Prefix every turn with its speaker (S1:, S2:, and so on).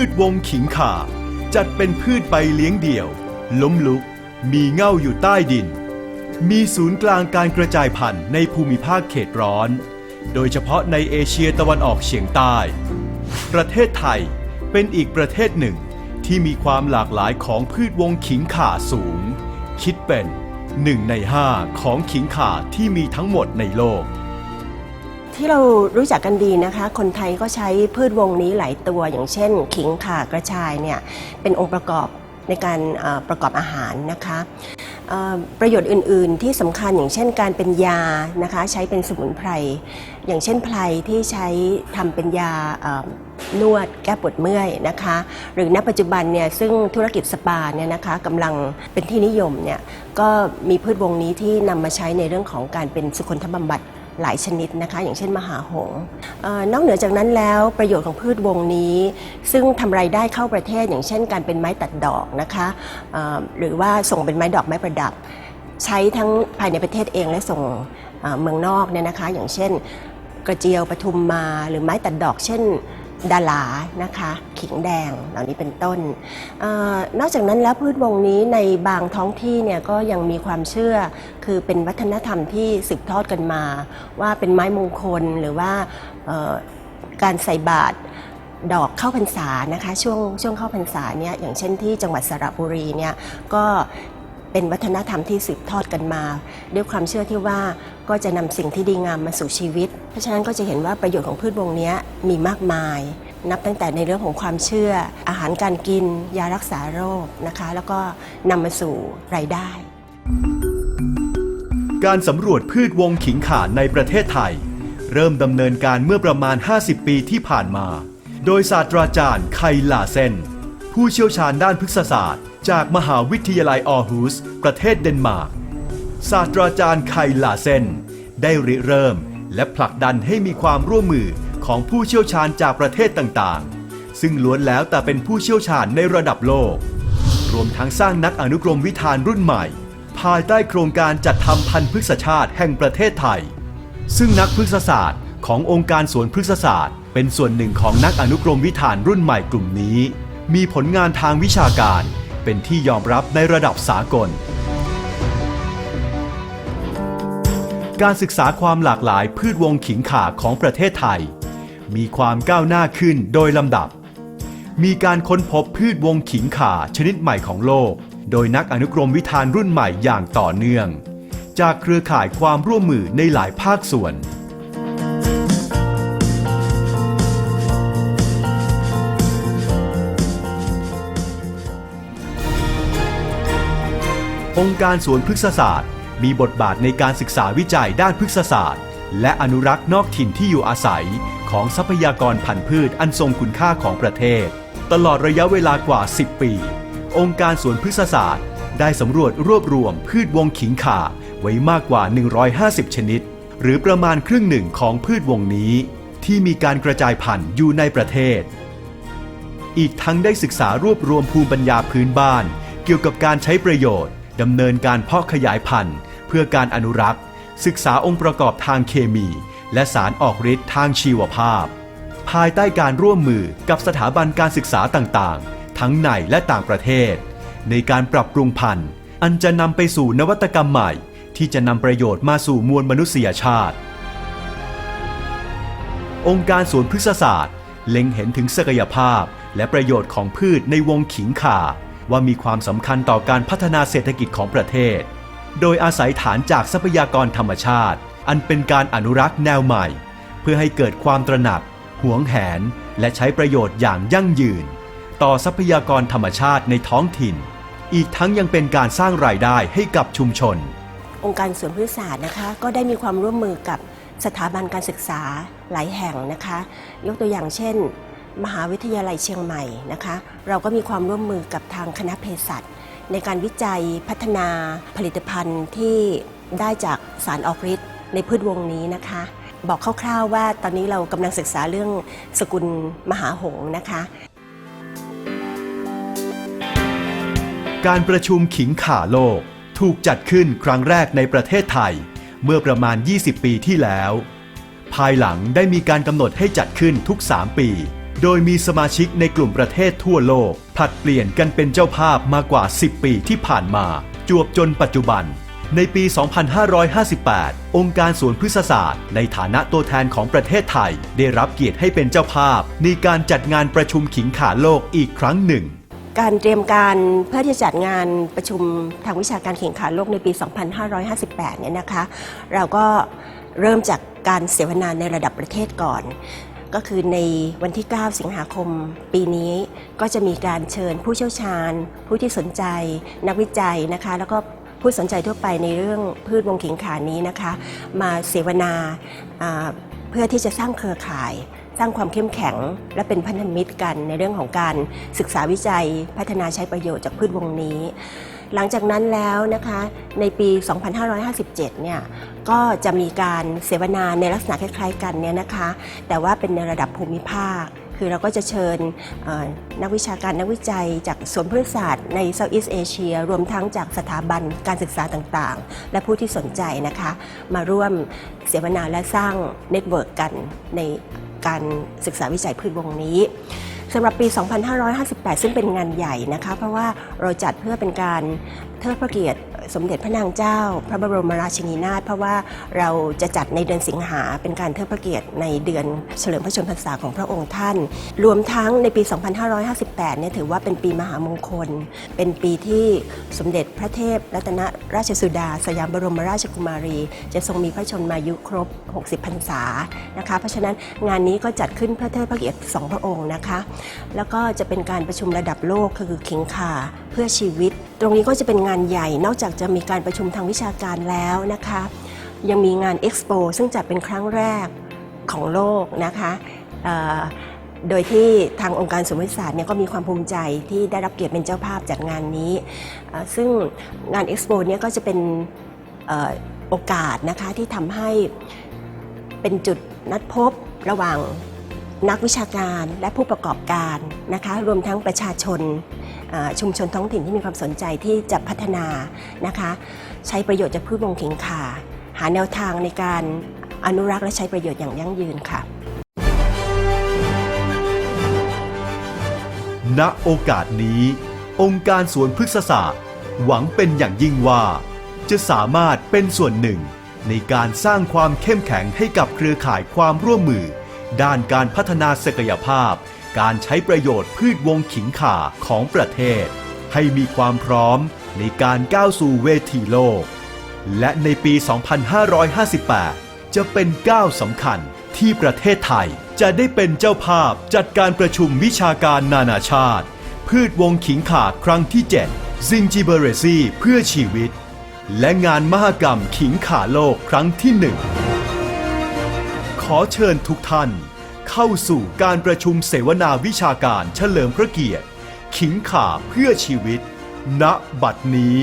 S1: พืชวงขิงข่า จัดเป็นพืชใบเลี้ยงเดี่ยว ล้มลุก มีเง่าอยู่ใต้ดิน มีศูนย์กลางการกระจายพันธุ์ในภูมิภาคเขตร้อน โดยเฉพาะในเอเชียตะวันออกเฉียงใต้ ประเทศไทยเป็นอีกประเทศหนึ่งที่มีความหลากหลายของพืชวงขิงข่าสูง คิดเป็นหนึ่งในห้าของขิงข่าที่มีทั้งหมดในโลก
S2: ที่เรารู้จักกันดีนะคะ คนไทยก็ใช้พืชวงนี้หลายตัว อย่างเช่น ขิงข่ากระชายเนี่ยเป็นองค์ประกอบในการประกอบอาหารนะคะประโยชน์อื่น ๆ ที่สำคัญอย่างเช่นการเป็นยานะคะใช้เป็นสมุนไพร อย่างเช่นไพรที่ใช้ทำเป็นยานวดแก้ปวดเมื่อยนะคะหรือณปัจจุบันเนี่ยซึ่งธุรกิจสปาเนี่ยนะคะกำลังเป็นที่นิยมเนี่ยก็มีพืชวงนี้ที่นำมาใช้ในเรื่องของการเป็นสุคนทบำบัด หลายชนิดนะคะ อย่างเช่นมหาหงนอกเหนือจากนั้นแล้วประโยชน์ของพืชวงนี้ ซึ่งทำรายได้เข้าประเทศ อย่างเช่น การเป็นไม้ตัดดอกนะคะหรือว่าส่งเป็นไม้ดอกไม้ประดับ ใช้ทั้งภายในประเทศเองและส่งเอ่อเมืองนอกเนี่ยนะคะ อย่างเช่นกระเจียวปทุมมาหรือไม้ตัดดอก เช่น ดาลานะคะขิงแดงเหล่านี้เป็นต้นออนอกจากนั้นแล้วพืชวงนี้ในบางท้องที่เนี่ยก็ยังมีความเชื่อ คือเป็นวัฒนธรรมที่สืบทอดกันมา ว่าเป็นไม้มงคลหรือว่าออการใส่บาตรดอกเข้าพรรษานะคะช่วงช่วงเข้าพรรษาเนี่ยอย่างเช่นที่จังหวัดสระบุรีเนี่ยก็ เป็นวัฒนธรรมที่สืบทอดกันมา ด้วยความเชื่อที่ว่าก็จะนำสิ่งที่ดีงามมาสู่ชีวิต เพราะฉะนั้นก็จะเห็นว่าประโยชน์ของพืชวงนี้มีมากมาย นับตั้งแต่ในเรื่องของความเชื่อ อาหารการกิน ยารักษาโรคนะคะ แล้วก็นำมาสู่รายได้
S1: การสำรวจพืชวงขิงข่าในประเทศไทย เริ่มดำเนินการเมื่อประมาณ 50 ปีที่ผ่านมา โดยศาสตราจารย์ไคลาเซน ผู้เชี่ยวชาญด้านพฤกษศาสตร์ จากมหาวิทยาลัยออร์ฮุสประเทศเดนมาร์ก ศาสตราจารย์ไคลาเซน ได้ริเริ่ม และผลักดันให้มีความร่วมมือของผู้เชี่ยวชาญจากประเทศต่างๆ ซึ่งล้วนแล้วแต่เป็นผู้เชี่ยวชาญในระดับโลก รวมทั้งสร้างนักอนุกรมวิธานรุ่นใหม่ ภายใต้โครงการจัดทำพันธุ์พฤกษชาติแห่งประเทศไทย ซึ่งนักพฤกษศาสตร์ขององค์การสวนพฤกษศาสตร์ เป็นส่วนหนึ่งของนักอนุกรมวิธานรุ่นใหม่กลุ่มนี้ มีผลงานทางวิชาการเป็นที่ยอมรับในระดับสากล การศึกษาความหลากหลายพืชวงขิงข่าของประเทศไทย มีความก้าวหน้าขึ้นโดยลำดับ มีการค้นพบพืชวงขิงข่าชนิดใหม่ของโลก โดยนักอนุกรมวิธานรุ่นใหม่อย่างต่อเนื่อง จากเครือข่ายความร่วมมือในหลายภาคส่วน องค์การสวนพฤกษศาสตร์ มีบทบาทในการศึกษาวิจัยด้านพฤกษศาสตร์ และอนุรักษ์นอกถิ่นที่อยู่อาศัย ของทรัพยากรพันธุ์พืชอันทรงคุณค่าของประเทศ ตลอดระยะเวลากว่า 10 ปี องค์การสวนพฤกษศาสตร์ ได้สำรวจรวบรวมพืชวงขิงข่าไว้มากกว่า 150 ชนิด หรือประมาณครึ่งหนึ่งของพืชวงนี้ ที่มีการกระจายพันธุ์อยู่ในประเทศ อีกทั้งได้ศึกษารวบรวมภูมิปัญญาพื้นบ้าน เกี่ยวกับการใช้ประโยชน์ ดำเนินการเพาะขยายพันธุ์ เพื่อการอนุรักษ์ ศึกษาองค์ประกอบทางเคมี และสารออกฤทธิ์ทางชีวภาพ ภายใต้การร่วมมือกับสถาบันการศึกษาต่างๆ ทั้งในและต่างประเทศ ในการปรับปรุงพันธุ์ อันจะนำไปสู่นวัตกรรมใหม่ ที่จะนำประโยชน์มาสู่มวลมนุษยชาติ องค์การสวนพฤกษศาสตร์ เล็งเห็นถึงศักยภาพและประโยชน์ของพืชในวงขิงข่า ว่ามีความสำคัญต่อการพัฒนาเศรษฐกิจของประเทศ โดยอาศัยฐานจากทรัพยากรธรรมชาติ อันเป็นการอนุรักษ์แนวใหม่ เพื่อให้เกิดความตระหนัก หวงแหน และใช้ประโยชน์อย่างยั่งยืน ต่อทรัพยากรธรรมชาติในท้องถิ่น อีกทั้งยังเป็นการสร้างรายได้ให้กับชุมชน
S2: องค์การสวนพฤกษศาสตร์นะคะ ก็ได้มีความร่วมมือกับสถาบันการศึกษาหลายแห่งนะคะ ยกตัวอย่างเช่น มหาวิทยาลัยเชียงใหม่นะคะ เราก็มีความร่วมมือกับทางคณะเภสัชในการวิจัยพัฒนาผลิตภัณฑ์ที่ได้จากสารออกฤทธิ์ในพืชวงนี้นะคะ บอกคร่าวๆว่าตอนนี้เรากำลังศึกษาเรื่องสกุลมหาหงนะคะ
S1: การประชุมขิงข่าโลก ถูกจัดขึ้นครั้งแรกในประเทศไทย เมื่อประมาณ 20 ปีที่แล้ว ภายหลังได้มีการกำหนดให้จัดขึ้นทุก 3 ปี โดยมีสมาชิกในกลุ่มประเทศทั่วโลก ผลัดเปลี่ยนกันเป็นเจ้าภาพมากว่า 10 ปีที่ผ่านมา จวบจนปัจจุบัน ในปี 2558 องค์การสวนพฤกษศาสตร์ ในฐานะตัวแทนของประเทศไทย ได้รับเกียรติให้เป็นเจ้าภาพ ในการจัดงานประชุมขิงขาโลกอีกครั้งหนึ่ง
S2: การเตรียมการเพื่อที่จะจัดงานประชุมทางวิชาการแข่งขันโลกในปี 2558 เนี่ยนะคะ เราก็เริ่มจากการเสวนาในระดับประเทศก่อน ก็คือในวันที่ 9 สิงหาคม ปีนี้ก็จะมีการเชิญผู้เชี่ยวชาญ ผู้ที่สนใจ นักวิจัยนะคะ แล้วก็ผู้สนใจทั่วไปในเรื่องพืชวงขิงขานี้นะคะ มาเสวนาเพื่อที่จะสร้างเครือข่ายสร้างความเข้มแข็งและเป็นพันธมิตรกันในเรื่องของการศึกษาวิจัยพัฒนาใช้ประโยชน์จากพืชวงนี้ หลังจากนั้นแล้วนะคะในปี 2557 เนี่ยก็จะมีการเสวนาในลักษณะคล้ายๆกันเนี่ยนะคะแต่ว่าเป็นในระดับภูมิภาค คือเราก็จะเชิญนักวิชาการนักวิจัยจากสวนพฤกษศาสตร์ในเซาท์อีสเอเชียรวมทั้งจากสถาบันการศึกษาต่างๆ และผู้ที่สนใจนะคะมาร่วมเสวนาและสร้างเน็ตเวิร์กกันในการศึกษาวิจัยพืชวงนี้ สำหรับปี 2558 ซึ่งเป็นงานใหญ่นะคะ เพราะว่าเราจัดเพื่อเป็นการเทิดพระเกียรติสมเด็จพระนางเจ้า พระบรมราชินีนาถเพราะว่าเราจะจัดในเดือนสิงหาเป็นการเทิดพระเกียรติในเดือนเฉลิมพระชนมพรรษาของพระองค์ท่าน รวมทั้งในปี 2558 เนี่ยถือว่าเป็นปีมหามงคล เป็นปีที่สมเด็จพระเทพรัตนราชสุดา สยามบรมราชกุมารี จะทรงมีพระชนมายุครบ 60 พรรษานะคะ เพราะฉะนั้นงานนี้ก็จัดขึ้นเพื่อเทิดพระเกียรติสองพระองค์นะคะ แล้วก็จะเป็นการประชุมระดับโลกคือขิงคาเพื่อชีวิต ตรงนี้ก็จะเป็นงานใหญ่ นอกจากจะมีการประชุมทางวิชาการแล้วนะคะ ยังมีงานเอ็กซ์โปซึ่งจัดเป็นครั้งแรกของโลกนะคะโดยที่ทางองค์การสมมติศาสตร์เนี่ยก็มีความภูมิใจที่ได้รับเกียรติเป็นเจ้าภาพจัดงานนี้ ซึ่งงานเอ็กซ์โปเนี่ยก็จะเป็นโอกาสนะคะที่ทำให้เป็นจุดนัดพบระหว่างนักวิชาการและผู้ประกอบการนะคะรวมทั้งประชาชน ชุมชนท้องถิ่นที่มีความสนใจที่จะพัฒนานะคะใช้ประโยชน์จากพืชวงขิงขาหาแนวทางในการอนุรักษ์และใช้ประโยชน์อย่างยั่งยืนค่ะ
S1: ณโอกาสนี้ องค์การสวนพฤกษศาสตร์ หวังเป็นอย่างยิ่งว่า จะสามารถเป็นส่วนหนึ่ง ในการสร้างความเข้มแข็งให้กับเครือข่ายความร่วมมือ ด้านการพัฒนาศักยภาพ การใช้ประโยชน์พืชวงขิงข่าของประเทศ ให้มีความพร้อมในการก้าวสู่เวทีโลก และในปี 2558 จะเป็นก้าวสำคัญที่ประเทศไทยจะได้เป็นเจ้าภาพจัดการประชุมวิชาการนานาชาติ พืชวงขิงขาครั้งที่ 7 ซิงจิเบเรซีเพื่อชีวิต และงานมหกรรมขิงขาโลกครั้งที่หนึ่งขอเชิญทุกท่าน เข้าสู่การประชุมเสวนาวิชาการเฉลิมพระเกียรติ ขิงขาเพื่อชีวิต ณ บัดนี้